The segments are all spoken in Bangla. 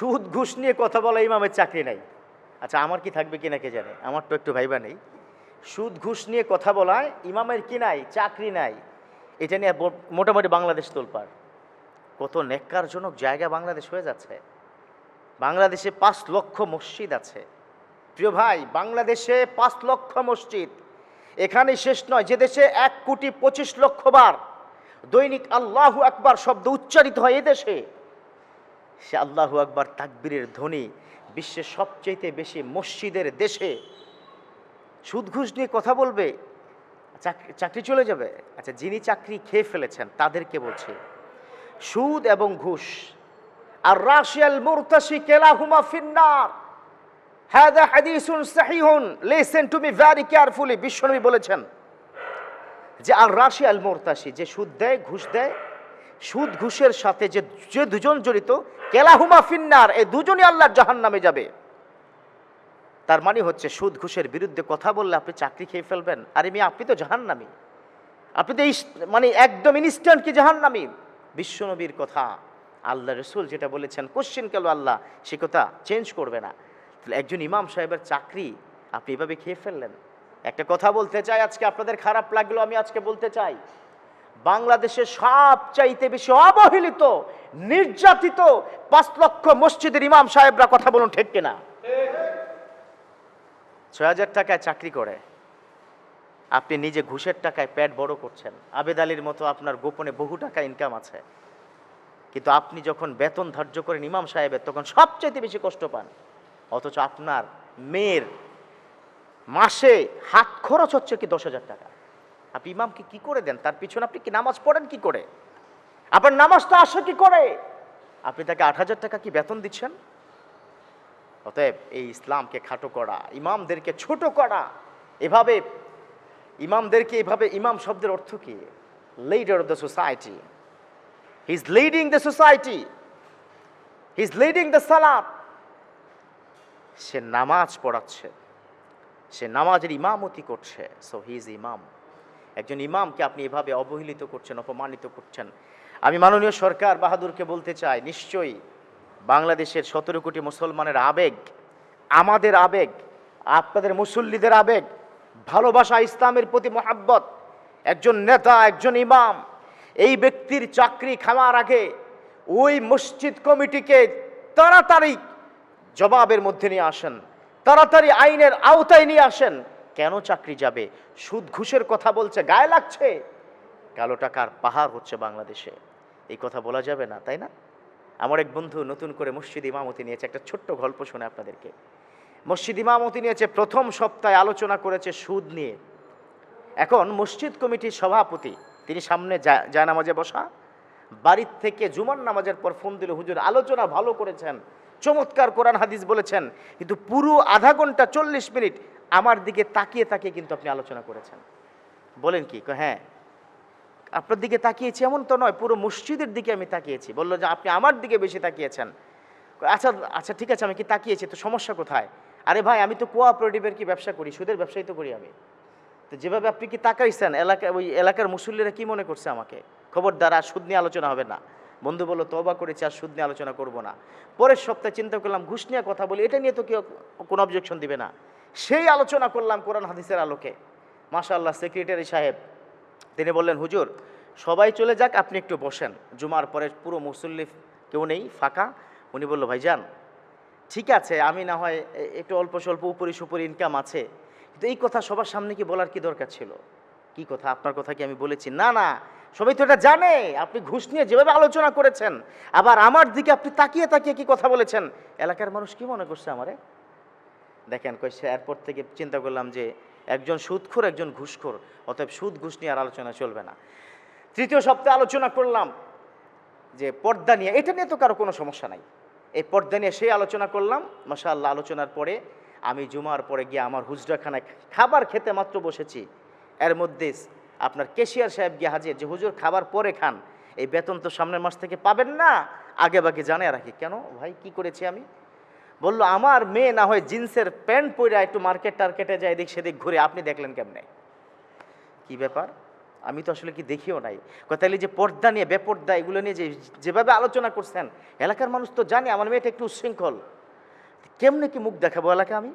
সুদ, ঘুষ নিয়ে কথা বলা ইমামের চাকরি নাই। আচ্ছা আমার কি থাকবে কিনা কে জানে? আমার তো একটু ভাইবা নেই। সুদ, ঘুষ নিয়ে কথা বলায় ইমামের কি নাই? চাকরি নাই। এটা নিয়ে মোটামুটি বাংলাদেশ তোলপাড়। কত নেককারজনক জায়গা বাংলাদেশ হয়ে যাচ্ছে। বাংলাদেশে পাঁচ লক্ষ মসজিদ আছে। প্রিয় ভাই, বাংলাদেশে পাঁচ লক্ষ মসজিদ। এখানে শেষ নয়, যে দেশে এক কোটি পঁচিশ লক্ষ বার দৈনিক আল্লাহু আকবার শব্দ উচ্চারিত হয় এদেশে সে আল্লাহু আকবার তাকবীরের ধ্বনি বিশ্বের সবচেয়ে বেশি মসজিদের দেশে। সুদ ঘুষ নিয়ে কথা বলবে চাকরি চাকরি চলে যাবে। আচ্ছা যিনি চাকরি খেয়ে ফেলেছেন, তাদেরকে বলছে, সুদ এবং ঘুষ। আর রাশিয়াল মুরতাসি কেলাহুমা ফিন্নার। হ্যাদা হাদিসুন সাহিহুন, listen to me very carefully, বিশ্বনবী বলেছেন যে, আর রাশিয়াল মোরতাসি যে সুদ দেয়, ঘুষ দেয় সুদ, ঘুষের সাথে যে যে দুজন জড়িত, কেলাহুমা ফিন্নার, এই দুজনই আল্লাহর জাহান নামে যাবে। তার মানে হচ্ছে সুদ, ঘুষের বিরুদ্ধে কথা বললে আপনি চাকরি খেয়ে ফেলবেন। আরে মেয়ে, আপনি তো জাহান্নামী। আপনি তো মানে একদম ইনস্ট্যান্ট কি জাহান্নামী? বিশ্বনবীর কথা। আল্লাহ রসুল যেটা বলেছেন, কোশ্চেন কেন আল্লাহ, সে কথা চেঞ্জ করবে না। তাহলে একজন ইমাম সাহেবের চাকরি, আপনি এভাবে খেয়ে ফেললেন। একটা কথা বলতে চাই আজকে, আপনাদের খারাপ লাগল, আমি আজকে বলতে চাই। বাংলাদেশে সব চাইতে বেশি অবহেলিত, নির্যাতিত পাঁচ লক্ষ মসজিদের ইমাম সাহেবরা কথা বলুন ঠিক কিনা? ছয় হাজার টাকায় চাকরি করে। আপনি নিজে ঘুষের টাকায় পেট বড় করছেন। আবেদ আলীর মতো আপনার গোপনে বহু টাকা ইনকাম আছে। কিন্তু আপনি যখন বেতন ধার্য করেন ইমাম সাহেবের, তখন সবচেয়ে বেশি কষ্ট পান। অথচ আপনার মেয়ের মাসে হাত খরচ হচ্ছে কি দশ হাজার টাকা? আপনি ইমামকে কি করে দেন? তার পিছনে আপনি কি নামাজ পড়েন কি করে? আপনার নামাজটা আসে কি করে? আপনি তাকে আট হাজার টাকা কি বেতন দিচ্ছেন? অতএব এই ইসলামকে খাটো করা, ইমামদেরকে ছোট করা, এভাবে ইমামদেরকে এভাবে ইমাম শব্দের অর্থ কি? Leader of the society he is leading the society he is leading the সালাত সে নামাজ পড়াচ্ছে। সে নামাজের ইমামতি করছে। সো হি ইজ ইমাম একজন ইমামকে আপনি এভাবে অবহেলিত করছেন, অপমানিত করছেন। আমি মাননীয় সরকার বাহাদুরকে বলতে চাই, নিশ্চয়ই বাংলাদেশের সতেরো কোটি মুসলমানের আবেগ, আমাদের আবেগ, আপনাদের মুসল্লিদের আবেগ, ভালোবাসা, ইসলামের প্রতি মহাব্বত, একজন নেতা, একজন ইমাম, এই ব্যক্তির চাকরি খামার আগে ওই মসজিদ কমিটিকে তাড়াতাড়ি জবাবের মধ্যে নিয়ে আসেন, তাড়াতাড়ি আইনের আওতায় নিয়ে আসেন কেন চাকরি যাবে? সুদ ঘুষের কথা বলছে, গায়ে লাগছে। কালো টাকার পাহাড় হচ্ছে বাংলাদেশে। এই কথা বলা যাবে না, তাই না? আমার এক বন্ধু নতুন করে মসজিদ ইমামতি নিয়েছে, একটা ছোট্ট গল্প শুনে আপনাদেরকে। মসজিদ ইমামতি নিয়েছে, প্রথম সপ্তাহে আলোচনা করেছে সুদ নিয়ে। এখন মসজিদ কমিটির সভাপতি, তিনি সামনে যা- জায়নামাজে বসা। বাড়ির থেকে জুমার নামাজের পর ফোন দিল, হুজুর, আলোচনা ভালো করেছেন। চমৎকার কোরআন হাদিস বলেছেন, কিন্তু পুরো আধা ঘণ্টা চল্লিশ মিনিট আমার দিকে তাকিয়ে তাকিয়ে কিন্তু আপনি আলোচনা করেছেন। বলেন কি? হ্যাঁ আপনার দিকে তাকিয়েছি, এমন তো নয়, পুরো মসজিদের দিকে আমি তাকিয়েছি। বলল, যে আপনি আমার দিকে বেশি তাকিয়েছেন? আচ্ছা আচ্ছা ঠিক আছে, আমি কি তাকিয়েছি? তো সমস্যা কোথায়? আরে ভাই, আমি তো কোঅপারেটিভের কি ব্যবসা করি? সুদের ব্যবসাই তো করি আমি। তো যেভাবে আপনি কি তাকাইছেন, এলাকা, ওই এলাকার মুসল্লিরা কি মনে করছে আমাকে? খবরদার, আর সুদ নিয়ে আলোচনা হবে না। বন্ধু বলল তবা করেছি, আর সুদ নিয়ে আলোচনা করব না। পরের সপ্তাহে চিন্তা করলাম, ঘুষ নিয়ে কথা বলি, এটা নিয়ে তো কেউ কোনো অবজেকশন দিবে না। সেই আলোচনা করলাম কোরআন হাদিসের আলোকে। মাশাআল্লাহ সেক্রেটারি সাহেব, তিনি বললেন, হুজুর, সবাই চলে যাক, আপনি একটু বসেন। জুমার পরে পুরো মুসল্লি কেউ নেই, ফাঁকা। উনি বলল, ভাইজান, ঠিক আছে, আমি না হয় একটু অল্প স্বল্প উপরি সুপরি ইনকাম আছে। কিন্তু এই কথা সবার সামনে কি বলার কি দরকার ছিল? কি কথা? আপনার কথা কি আমি বলেছি? না না। সবাই তো এটা জানে। আপনি ঘুষ নিয়ে যেভাবে আলোচনা করেছেন, আবার আমার দিকে আপনি তাকিয়ে তাকিয়ে কি কথা বলেছেন? এলাকার মানুষ কি মনে করছে আমারে? দেখেন কইছে এরপর থেকে চিন্তা করলাম যে একজন সুদখোর, একজন ঘুষখোর, অতএব সুদ, ঘুষ নিয়ে আর আলোচনা চলবে না। তৃতীয় সপ্তাহে আলোচনা করলাম যে পর্দা নিয়ে। এটা নিয়ে তো কারও কোনো সমস্যা নাই। এই পর্দা নিয়ে সেই আলোচনা করলাম। মাশাআল্লাহ, আলোচনার পরে আমি জুমার পরে গিয়ে আমার হুজরাখানায় খাবার খেতে মাত্র বসেছি। এর মধ্যে আপনার কেশিয়ার সাহেব গিয়ে হাজির, যে হুজুর খাবার পরে খান, এই বেতন তো সামনের মাস থেকে পাবেন না। আগে বাগে জানিয়ে রাখি কেন? ভাই, কি করেছি আমি? বলল, আমার মেয়ে না হয় জিন্সের প্যান্ট পরে একটু মার্কেট টার্কেটে যায় এদিক সেদিক ঘুরে। আপনি দেখলেন কেমনে? কি ব্যাপার? আমি তো আসলে কি দেখিও নাই? কথা যে পর্দা নিয়ে, বেপর্দা, এগুলো নিয়ে যে, যেভাবে আলোচনা করছেন, এলাকার মানুষ তো জানে, আমার মেয়েটা একটু উচ্ছৃঙ্খল। কেমনে কি মুখ দেখাবো এলাকা আমি?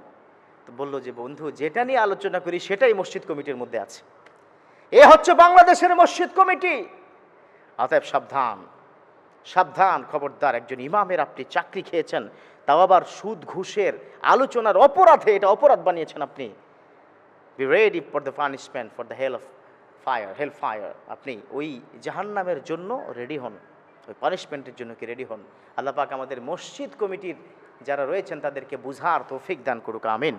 তো বলল যে, বন্ধু, যেটা নিয়ে আলোচনা করি সেটাই মসজিদ কমিটির মধ্যে আছে। এ হচ্ছে বাংলাদেশের মসজিদ কমিটি। অতএব সাবধান সাবধান, খবরদার, একজন ইমামের আপনি চাকরি খেয়েছেন, তাও আবার সুদ, ঘুষের আলোচনার অপরাধে এটা অপরাধ বানিয়েছেন আপনি। Be ready for the punishment for the hell of fire hell fire আপনি ওই জাহান্নামের জন্য রেডি হন, ওই পানিশমেন্টের জন্য কি রেডি হন? আল্লাহ পাক আমাদের মসজিদ কমিটির যারা রয়েছেন তাদেরকে বুঝার তৌফিক দান করুক আমিন।